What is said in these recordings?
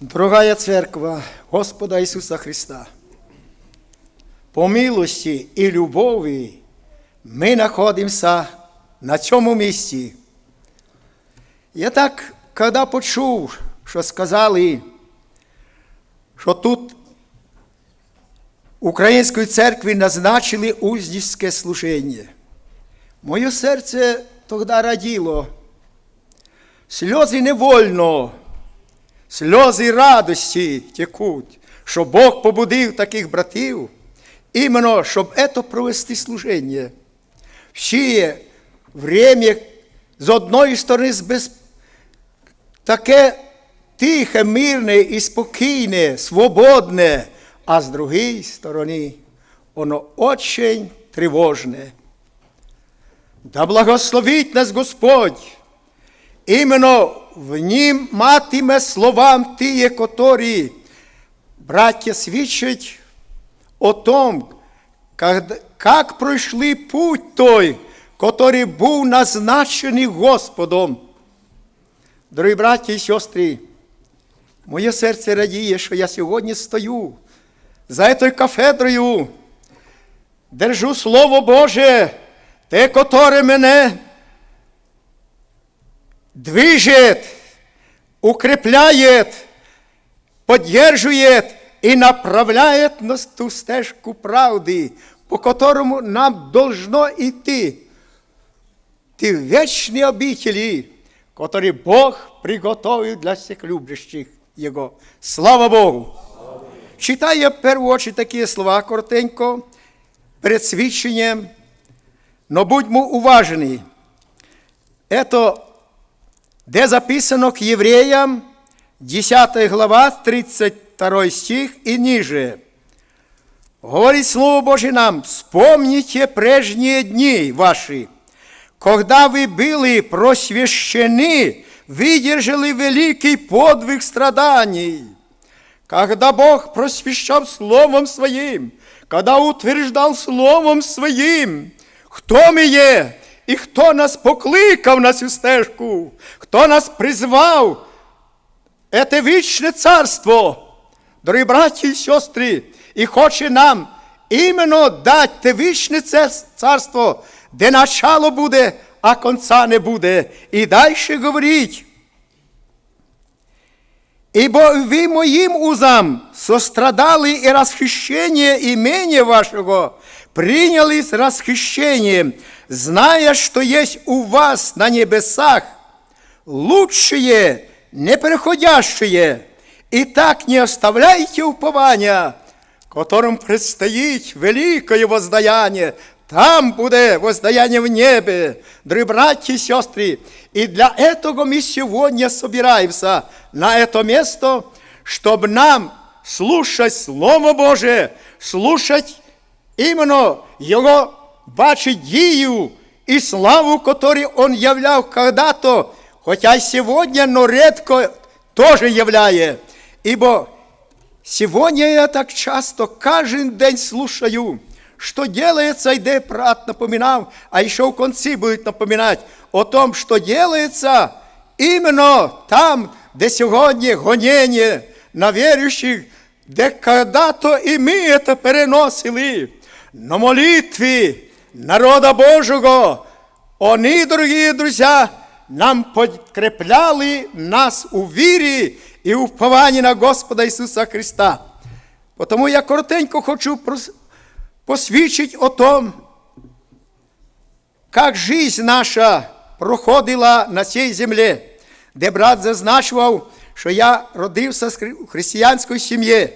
Дорогая церква Господа Ісуса Христа, по милості і любові ми знаходимося на цьому місці. Я так, коли почув, що сказали, що тут Української церкви назначили уздівське служення, моє серце тоді раділо. Сльози невольно, сльози радості текуть, що Бог побудив таких братів, іменно, щоб це провести служення. Всі время з одної сторони без... таке тихе, мирне і спокійне, свободне, а з другої сторони воно очень тривожне. Да благословить нас Господь, іменно в нім матиме словам тіє, котрі, браття, свідчать о том, как пройшли путь той, котрий був назначений Господом. Дорогі браті і сестри, моє серце радіє, що я сьогодні стою за цією кафедрою, держу Слово Боже, те, котре мене движет, укрепляет, поддерживает и направляет на ту стежку правды, по которому нам должно идти. Ті вечні обителі, которые Бог приготовил для всех любящих Его. Слава Богу! Читаю в первую очередь такие слова коротенько, перед свідченням, но будьмо уважені. Это де записано к евреям, 10 глава, 32 стих и ниже. Говорит Слово Божье нам, вспомните прежние дни ваши, когда вы были просвящены, выдержали великий подвиг страданий, когда Бог просвещал Словом Своим, когда утверждал Словом Своим, хто ми є, і хто нас покликав на цю стежку, хто нас призвав, це вічне царство, дорогі браті і сестри, і хоче нам іменно дати те вічне царство, де начало буде, а конца не буде. І далі говорить, Ибо вы моим узам сострадали и расхищение имения вашего, приняли с расхищением, зная, что есть у вас на небесах лучшее, неприходящее, и так не оставляйте упования, которым предстоит великое воздаяние, там буде воздаяние в небе, дорогі братья и сестры. И для этого мы сегодня собираемся на это место, чтобы нам слушать Слово Божие, слушать именно Его, бачить дію и славу, которую Он являл когда-то, хотя и сегодня, но редко тоже являет. Ибо сегодня я так часто каждый день слушаю, что делается, и де брат напоминал, а еще в конце будет напоминать о том, что делается именно там, где сегодня гонение на верующих, де когда-то и мы это переносили. На молитве народа Божьего, они, дорогие друзья, нам подкрепляли нас у вірі і у впованні на Господа Ісуса Христа. Тому я коротенько хочу посвідчить о том, как жизнь наша проходила на цій землі, де брат зазначував, що я родився в християнській сім'ї.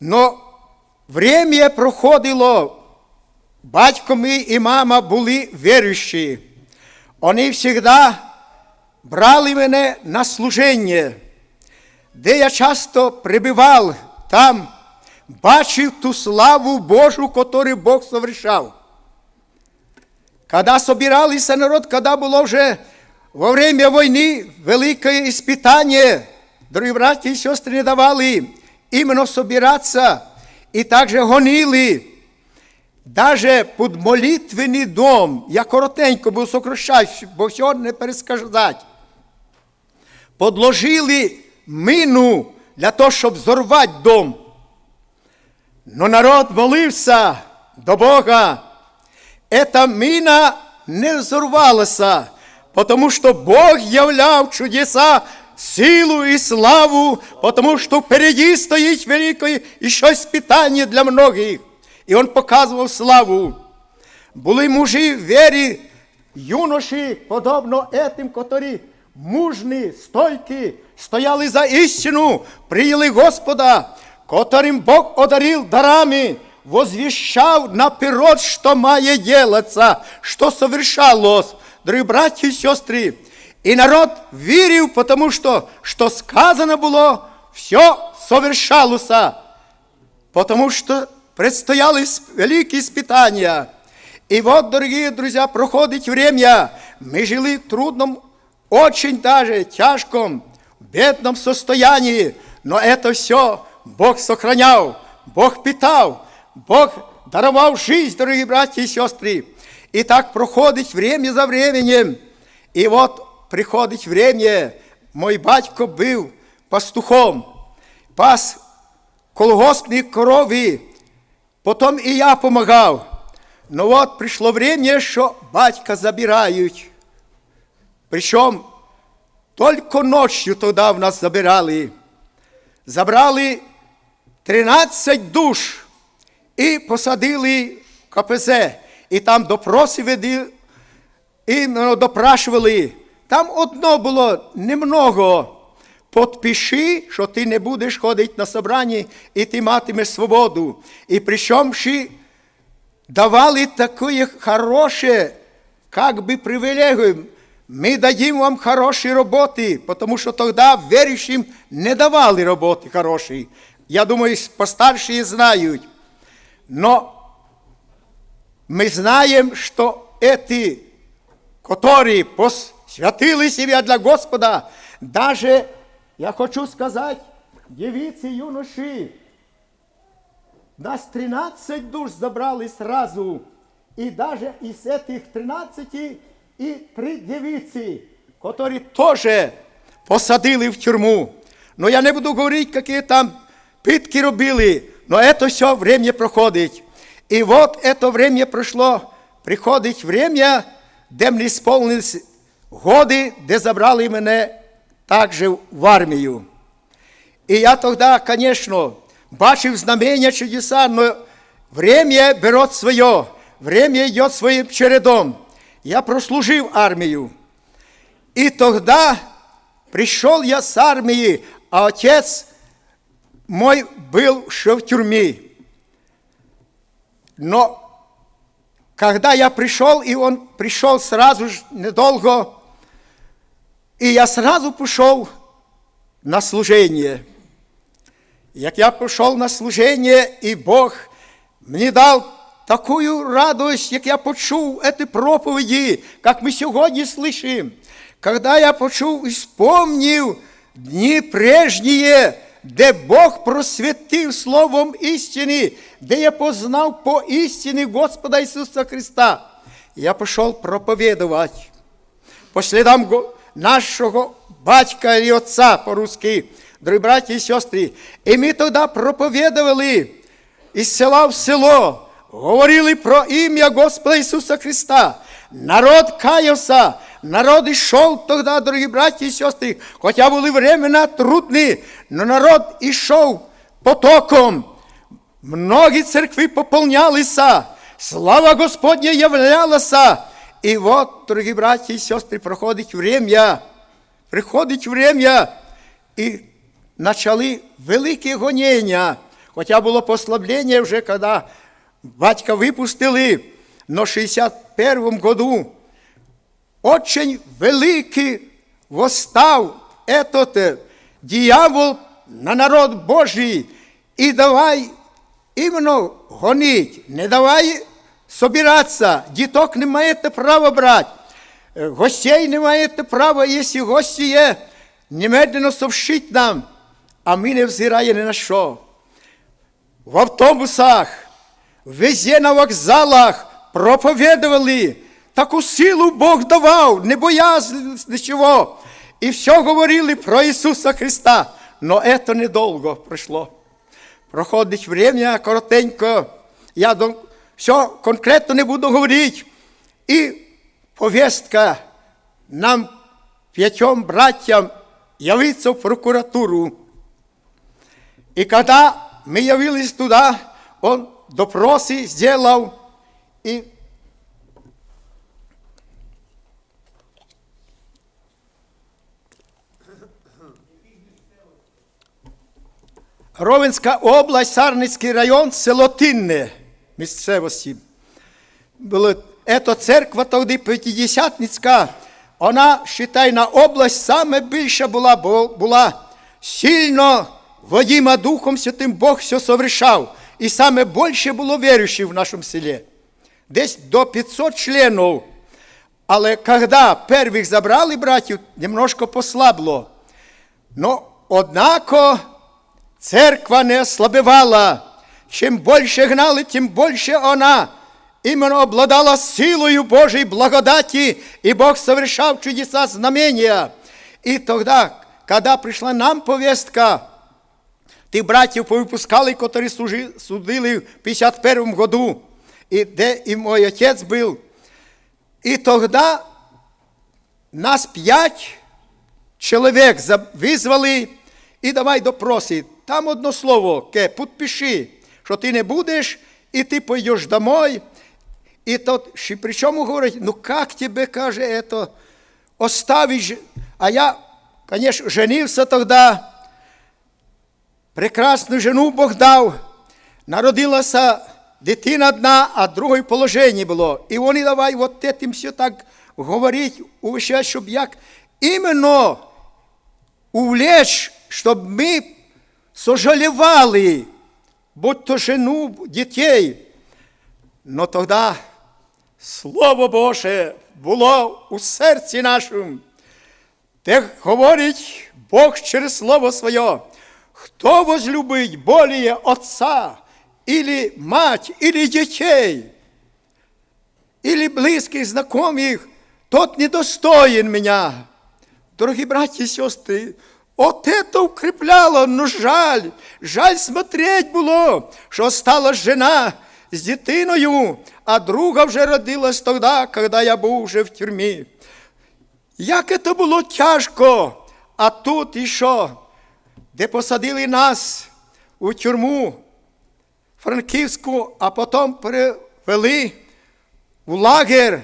Но время проходило, батько мій і мама були віруючі. Вони завжди брали мене на служення, де я часто прибивав там бачив ту славу Божу, которую Бог совершав. Когда собиралися народ, когда було вже во время війни велике испытание, дорогі браті і сестри не давали іменно собиратися і також гонили. Даже під молитвений дом, я коротенько був сокращаю, бо всього не пересказати. подложили мину для того, щоб зорвати дом. Но народ молився до Бога. Эта мина не взорвалася, потому что Бог являв чудеса, силу и славу, потому что впереди стоит великое еще испытание для многих. І Он показував славу. Були мужі в вірі, юноші, подобно етим, котрі мужні, стойкі, стояли за істину, прийняли Господа, котрим Бог одарил дарами, возвещав наперед, что має делаться, что совершалось. Дорогі браті і сестри, і народ вірив, потому что, что сказано було, все совершалося, потому что предстояли великие испытания. И вот, дорогие друзья, проходит время, мы жили в трудном, очень даже тяжком, бедном состоянии, но это все Бог сохранял, Бог питал, Бог даровал жизнь, дорогие братья и сестры. И так проходит время за временем. И вот приходит время, мой батько был пастухом, пас колгоспні корові, потім і я помагав. Ну от прийшло время, що батька забирають. Причому тільки ночью тоді в нас забирали. Забрали 13 душ і посадили в КПЗ. І там допроси веди, і ну, допрашували. Там одно було немного. Подпиши, що ти не будеш ходити на собранні, і ти матимеш свободу. І причому ще давали такое хорошее, как бы привилегию. Мы дадим вам хорошие работы, потому что тогда верующим не давали работы хорошие. Я думаю, постаршие знают. Но мы знаем, что эти, которые посвятили себя для Господа, даже, я хочу сказать, девицы, юноши, нас 13 душ забрали сразу. И даже из этих 13 и три девицы, которые тоже посадили в тюрьму. Но я не буду говорить, какие там пытки робили, но это все время проходит. И вот это время прошло, приходить время, де мені сповнились годи, де забрали мене також в армію. И я тогда, конечно, бачив знамения, чудеса, но время берет свое, время идет своим чередом. Я прослужив армию. И тогда пришел я с армии, а отец мой был еще в тюрьме. Но когда я пришел, и он пришел сразу же, недолго, и я сразу пошел на служение. Як я пішов на служення, і Бог мені дав таку радость, як я почув ці проповіді, як ми сьогодні слышим. Когда я почув і вспомнив дні прежние, де Бог просвятив Словом істини, де я познав по істині Господа Ісуса Христа, я пішов проповідувати по слідам го- Нашого батька і отця по-русски, дорогі браті і сестри. І ми тоді проповідували із села в село, говорили про ім'я Господа Ісуса Христа. Народ каявся, народ ішов тоді, дорогі браті і сестри, хоча були времена трудні, но народ ішов потоком. Многі церкви пополнялися, слава Господня являлася. І от, дорогі браті і сестри, проходить время, приходить время, і почали великі гонення. Хоча було послаблення вже, коли батька випустили, но в 61 году очень великий восстав этот э, дьявол на народ Божий и давай іменно гонить, не давай собиратися, діток не маєте права брати, е, гостей не маєте права, якщо гості є, немедленно совшить нам, а ми не взирає ні на що. В автобусах, везде на вокзалах проповідували, таку силу Бог давав, не боялись нічого. и все говорили про Иисуса Христа, но это недолго прошло. Проходить время коротенько, я до... все конкретно не буду говорить. И повестка нам, пятем братьям, явиться в прокуратуру. И когда мы явились туда, он допросы сделал, и Ровенська область, Сарницький район, село Тинне місцевості. Ето церква тоді П'ятидесятницька, вона, считай, на область саме більша була, бо була сильно водима Духом Святим Бог все совершав. І саме більше було віруючих в нашому селі. Десь до 500 членів. Але когда первих забрали братів, немножко послабло. Но, однако, церква не ослабевала. Чим більше гнали, тим більше вона іменно обладала силою Божої благодаті, і Бог совершав чудеса знамения. І тоді, коли прийшла нам повістка, тих братів повипускали, які судили в 51 году, і де і мій отець був. І тоді нас п'ять чоловік визвали і давай допроси. Там одно слово, ке, підпиши, що ти не будеш, і ти пойдеш домой. І то, причому говорить, ну як тебе, каже, это, оставиш, а я, конечно, женився тоді, прекрасну жену Бог дав, народилася дитина одна, а другої положення було. І вони давай от тим все так говорить, увещать, щоб як іменно увлечь, щоб ми сожалівали, будь то жену, дітей. Но тоді Слово Боже було у серці нашому, де говорить Бог через Слово Своє, хто возлюбить более отца, или мать, или детей, или близких, знакомых, тот недостоин меня. Дорогі браті і сестри, от это укрепляло, но жаль, жаль смотреть було, що стала жена з дитиною, а друга вже родилась тоді, коли я був вже в тюрмі. Як це було тяжко, а тут і що? Де посадили нас у тюрму Франківську, а потім перевели в лагер,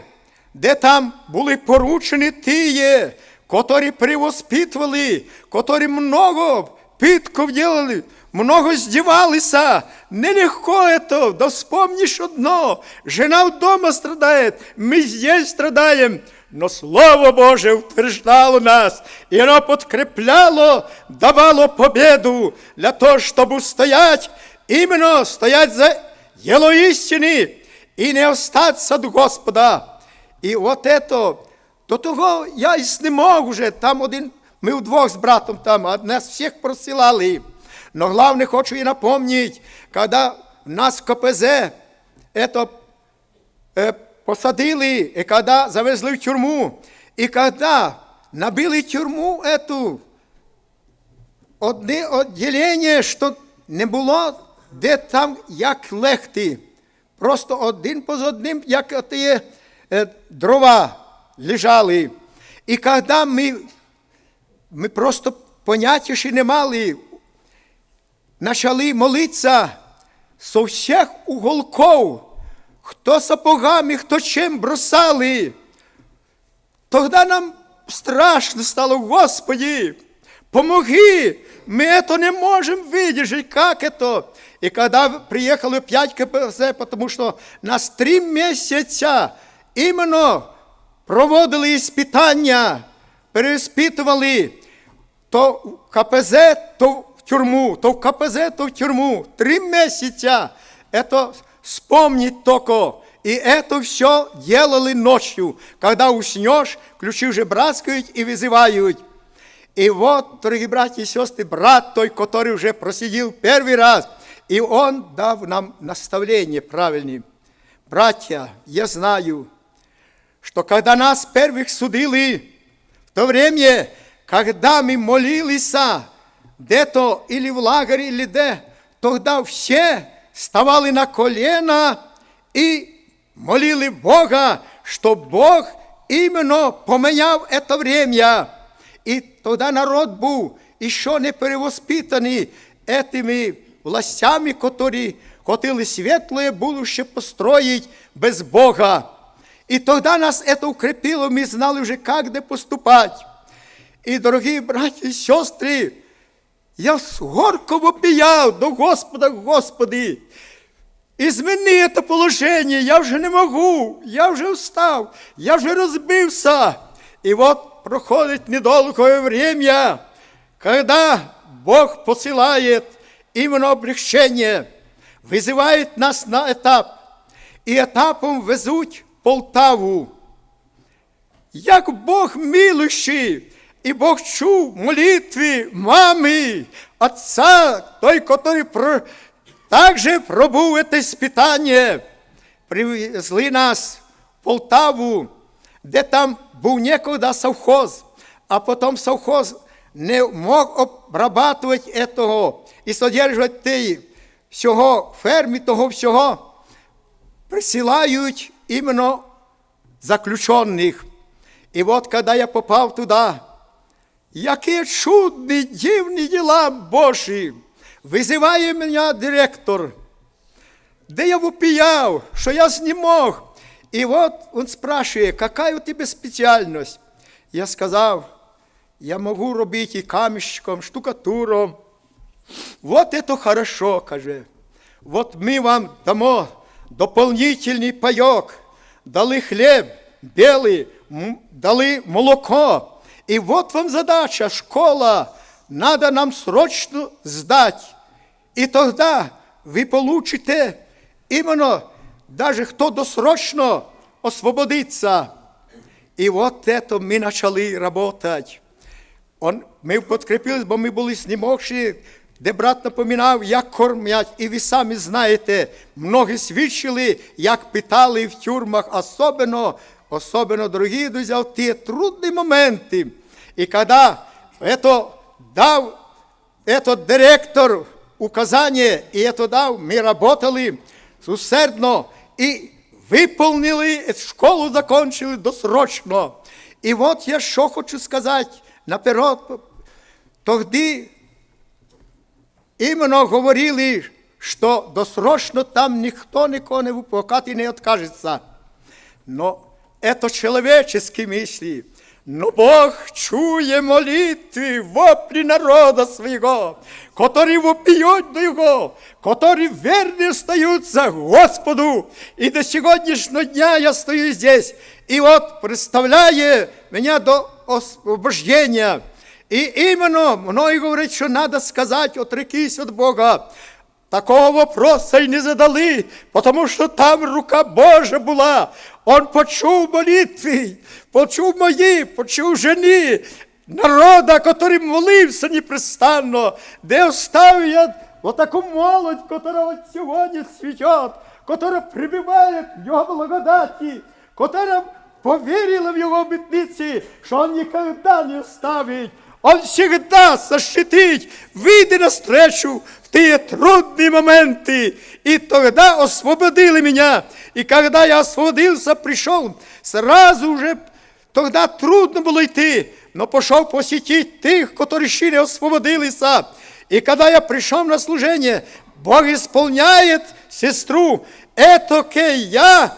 де там були поручені тіє, котрі привоспитували, котрі много питков делали, много здевалися. Нелегко это, да вспомнишь одно, жена вдома страдает, мы здесь страдаем, но Слово Боже утверждало нас, и оно подкрепляло, давало победу для того, чтобы стоять, именно стоять за дело истины и не остаться от Господа. І от это, до того я і не мог уже, там один, ми вдвох з братом там, а нас всіх просилали. Но главное хочу и напомнить, когда нас в КПЗ это э, посадили, и когда завезли в тюрьму, и когда набили тюрьму эту, одне відділення, що не було, де там як легти. Просто один поз одним, як ті е, дрова лежали. І коли ми, ми просто поняття ще не мали, почали молитися со всіх уголков, хто сапогами, хто чим бросали. Тоді нам страшно стало, Господи, помоги, мы это не можем выдержать, как это? И когда приехали пять КПЗ, потому что нас три месяца именно проводили испытания, переспитували то в КПЗ, то в тюрьму, то в КПЗ, то в тюрьму. Три месяца. Это вспомнить только. И это все делали ночью. Когда уснешь, ключи уже браскают и вызывают. И вот, дорогие братья и сестры, брат той, который уже просидел первый раз, и он дал нам наставление правильное. Братья, я знаю, что когда нас первых судили, в то время когда мы молились, где-то или в лагере, или где, тогда все вставали на колено и молили Бога, что Бог именно поменял это время. И тогда народ был еще не перевоспитанный этими властями, которые хотели светлое будущее построить без Бога. И тогда нас это укрепило, мы знали уже, как где поступать. И, дорогие братья и сестры, я с горко вопияв до Господа, Господи, Измени це положення, я вже не можу, я вже встав, я вже розбився. І от проходить недолгое время, когда Бог посылает именно облегчение, вызывает нас на этап, і етапом везуть Полтаву. Як Бог милущий, і Бог чув молитви мами, отца, той, который про... также пробув це спитання, привезли нас в Полтаву, де там був некогда совхоз, а потом совхоз не мог обрабатувати этого і содержувати всього фермі, того всього, присилають іменно заключенных. И вот когда я попал туда, какие чудные, дивные дела Божьи, вызывая меня директор, де я вопияв, що я не мог. І от він спрашиває, яка у тебе спеціальність? Я сказав, я можу робити і камішком, штукатуром. Вот это хорошо, каже. Вот ми вам дамо дополнительний пайок, дали хліб белый, м- дали молоко. И вот вам задача, школа, надо нам срочно сдать. И тогда вы получите именно, даже кто досрочно освободится. И вот это мы начали работать. Он, ми підкріпились, бо ми були знемогші, де брат напоминав, як кормять, і ви самі знаєте, многі свідчили, як питали в тюрмах, особливо, особливо, дорогі друзі, в ті трудні моменти. І коли это дав этот директор указание, и это дав, мы работали усердно и выполнили, эту школу закончили досрочно. І от я що хочу сказати наперед, тоді іменно говорили, що досрочно там ніхто нікого не випускати не відкажеться. Но это человеческие мысли. Но Бог чує молитви, воплі народа своего, которые вопиют до Его, которые верно остаются Господу. И до сегодняшнего дня я стою здесь. И вот представляя меня до освобождения. И именно многие говорят, что надо сказать, отрекись от Бога. Такого вопроса и не задали, потому что там рука Божа була. Он почув молитви, почув мої, почув жені, народа, который молився непрестанно, де оставив я вот молодь, которая вот сегодня цветет, которая прибивает в Його благодаті, которая поверила в Його обітниці, що Он никогда не оставить. Он всегда защитить, выйди навстречу в те трудные моменты. И тогда освободили меня. И когда я освободился, пришел, сразу же, тогда трудно было идти, но пошел посетить тех, которые еще не освободились. И когда я пришел на служение, Бог исполняет сестру. Это я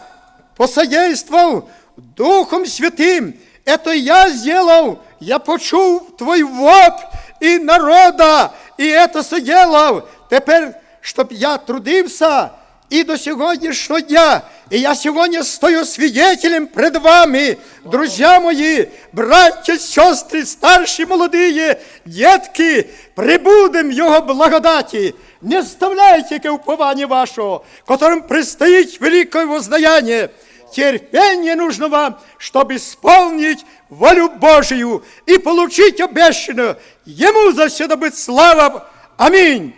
посодействовал Духом Святым. Это я сделал. Я почув твой воп і народа, і це соделав. Тепер, щоб я трудився і до сьогоднішнього дня. І я сьогодні стою свидетелем пред вами, друзья мої, браття, сестри, старші, молоді, дітки, прибудем в Його благодаті. Не оставляйте уповання вашого, которым предстоит великое воздаяние. Терпение нужно вам, чтобы исполнить волю Божию и получить обещанную. Ему за все добыть слава. Аминь.